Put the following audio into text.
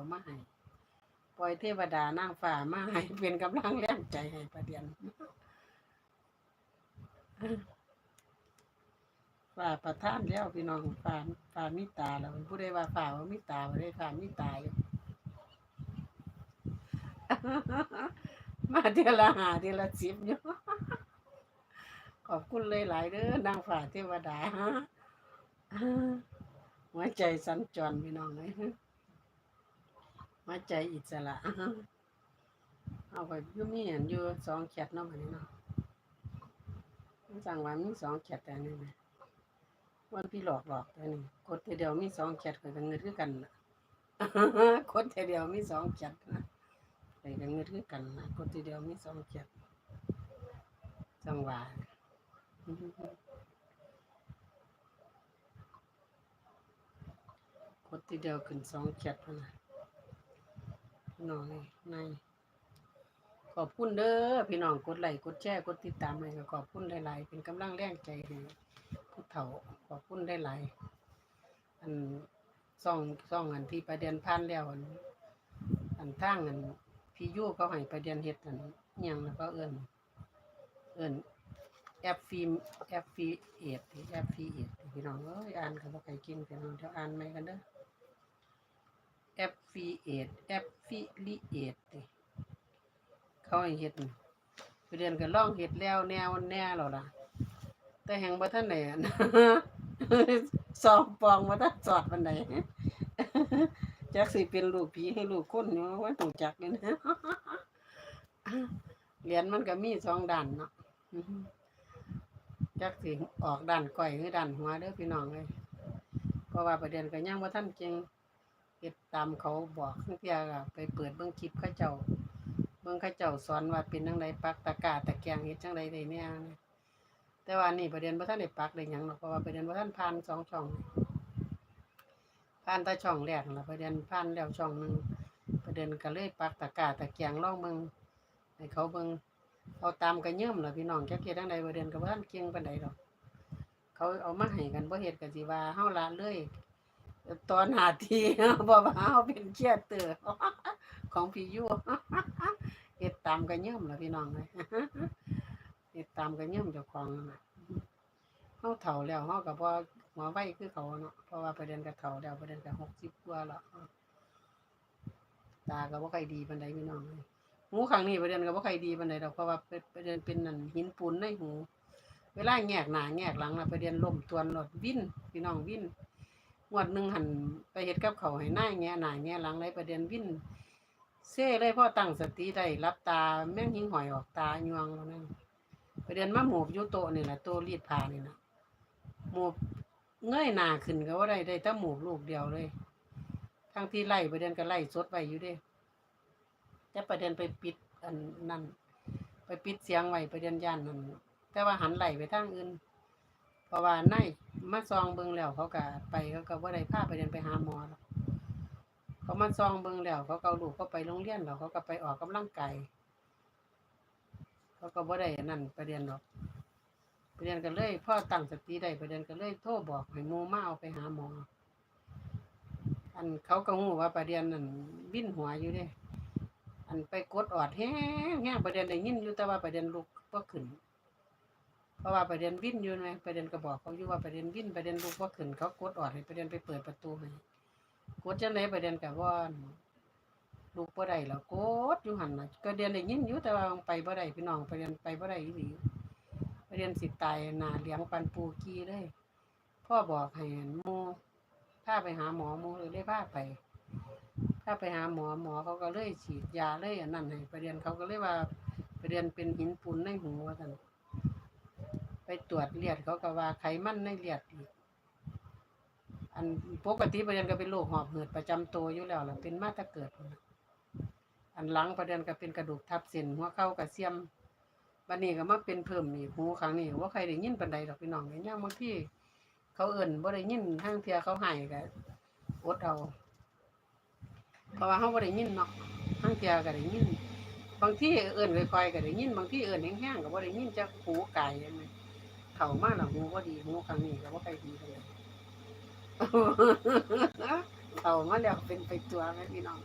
เขามาให้ปล่อยเทวดานางฟ้ามาให้เป็นกำลังแรงใจให้ประเดียนฝ่าประท่านแล้วพี่น้องฝ่าฝ่ามิตาแล้วผู้ใดว่าฝ่าว่ามิตาบ่ได้ฝ่ามิตาอยู่มาเทอละหาเทอละสิบอยู่ขอบคุณเลยหลายเด้อนางฝ่าเทวดาหัวใจสัญจรพี่น้องเลย หัวใจอิสระเอาไปยุ่มีเห็นอยู่สองแคทเนาะมันนี้เนาะสั่งว่ามีสองแคทแต่นี่นะวันพี่หลอกหลอกแต่นี่กดทีเดียวมีสองแคทก็จะเงินคือกันนะกดทีเดียวมีสองแคทนะไปกันเงินคือกันนะกดทีเดียวมีสองแคทจังหวะกดทีเดียวขึ้นสองแคทนะ น้องนี่ในขอบคุณเด้อพี่น้องกดไลค์กดแชร์กดติดตามให้ก็ขอบคุณหลายๆเป็นกำลังแรงใจให้ผู้เฒ่าขอบคุณหลายๆอันซ่องซ่องอันที่ประเด็นพันแล้วอันอันทางอันพี่ยู่เขาให้ประเด็นเฮ็ดอันยังแล้วก็เอิ้นเอิ้นแอปฟิล์มแอปฟีเอทแอปฟีเอทพี่น้องเอ้ยอ่านก็บ่ใครกินพี่น้องเดี๋ยวอ่านใหมกันเด้อ affiliate affiliate เขาให้เฮ็ดนี่ไปเรียนก็ล่องเฮ็ดแล้วแนวแน่แล้วล่ะ แต่แห่งบ่ทันได้อันสอบปองบ่ทันสอดปานใดจักสิเป็นลูกผีให้ลูกคนอยู่ว่าต้องจักนี่นะเหรียญมันก็มีสองด้านเนาะจักสิออกด้านก้อยหรือด้านหัวเด้อพี่น้องเอ้ยเพราะว่าประเด็นก็ยังบ่ทันเก่ง เฮ็ดตามเขาบอกทั้งเที่ยกไปเปิดเบิ่งคลิปเขาเจ้าเบิ่งเขาเจ้าสอนว่าเป็นจังไดปักตะกร้าตะแกงเฮ็ดจังไดได้แน่นะแต่ว่านี่ประเด็นบ่ทันได้ปักได้หยังหรอกเพราะว่าประเด็นบ่ทันผ่านสองช่องผ่านต่ช่องแรกนะประเด็นผ่านแล้วช่องหนึ่งประเด็นก็เลยปักตะกร้าตะแกงลองเบิ่งให้เขาเบิ่งเอาตามกันเยิ่มล่ะพี่น้องจักเฮ็ดจังไดประเด็นก็บ่ทันเก่งปานใดดอกเขาเอามาให้กันบ่เฮ็ดก็สิว่าเฮาละเลย ตอนหาทีบอกว่าเอาเป็นเชียเตอร์ของพี่ยูเฮ็ดตามกันย่อมล่ะพี่น้องเลยเฮ็ดตามกันย่อมเจ้าของนะเฮาเฒ่าแล้วเฮาก็บ่หัวไวคือเขาเนาะเพราะว่าประเด็นก็เฒ่าแล้วประเด็นก็60กสิบกว่าแล้วตาก็บ่ค่อยดีปานใดพี่น้องเลยหูข้างนี้ประเด็นก็บ่ค่อยดีปานใดดอกเพราะว่าเป็นประเด็นเป็นนั่นหินปูนในหู เวลาแงกหน้าแงกหลังนะประเด็นล้มตวนรถวิ่นพี่น้องวิ่น งวดหนึ่งหันไปเฮ็ดกับเขาให้หน้าแง่หน้าแง่หลังเลยประเด็นวิ่นเซ่เลยพ่อตั้งสติได้รับตาแม่งหิงหอยออกตายวงแล้วนั่นประเด็นมาหมูบยู่โตนี่แหละโตรีดผ้านี่นะหมูบเงยหน้าขึ้นก็ว่าได้ได้แต่หมูบลูกเดียวเลยทั้งที่ไล่ประเด็นก็ไล่สดไว้อยู่เด้แต่ประเด็นไปปิดอันนั่นไปปิดเสียงไว้ประเด็นย่านนั่นแต่ว่าหันไหลไปทางอื่น เพราะว่าในมาซองเบิ่งแล้วเขาก็ไปเขาก็บ่าได้พาไปเดินไปหาหมอหรอกเขามาซองเบิ่งแล้วเขาก็เอาลูกเขาไปโรงเรียนแล้วเขาก็ไปออกกำลังกายเขาก็บ่าได้นั่นไปเรียนหรอกไปเรียนกันเลยพ่อตั้งสติได้ไปเรียนกันเลยโทรบอกให้หมู่มาเอาไปหาหมอ อันเขาก็ฮู้ว่าประเด็นนั่นวิ่นหัวอยู่เด้อันไปกดออดแฮงแฮงประเด็นได้ยินอยู่แต่ว่าประเด็นลุกบ่ขึ้น เพราะว่าประเด็นวิ่นอยู่ไหมประเด็นก็บอกเขาอยู่ว่าประเด็นวิ่นประเด็นลูกว่าขึ้นเขากดออดให้ประเด็นไปเปิดประตูให้กดจังไดประเด็นกับว่าลูกบ่ได้แล้วกดอยู่หันนะก็เรียนได้ยินอยู่แต่ว่าไปบ่ได้พี่น้องประเด็นไปบ่ได้อีหลีประเด็นสิตายหนาเหลียงปันปูกีเลยพ่อบอกให้หมู่พาไปหาหมอหมู่เลยได้พาไปพาไปหาหมอหมอเขาก็เลยฉีดยาเลยอันนั้นให้ประเด็นเขาก็เลยว่าประเด็นเป็นหินปูนในหูว่าน ไปตรวจเลือดเขาก็ว่าไขมันในเลือดอีก อันปกติประเด็นก็เป็นโรคหอบหืดประจำตัวอยู่แล้วล่ะเป็นมาแตะเกิด อันหลังประเด็นก็เป็นกระดูกทับเส้นหัวเข่ากระเสียมบัดนี้ก็มาเป็นเพิ่มนี่หูครั้งนี้ว่าใครได้ยินปานใดดอกพี่น้องเนี่ยบางที่เขาเอิ่นบ่ได้ยินทางเทียเขาให้ก็อดเอาเพราะว่าเขาบ่ได้ยินเนาะทางเทียก็ได้ยินบางที่เอิ่นค่อยๆก็ได้ยินบางที่เอิ่นแห้งๆก็บ่ได้ยินจักหูไก่ยังไง เข้ามาแล้วหูบ่ดีมูครั้งนี้ก็บ่ค่อยดีเลยเข้ามาแล้วเป็นไปตัวแม่พี่น้อง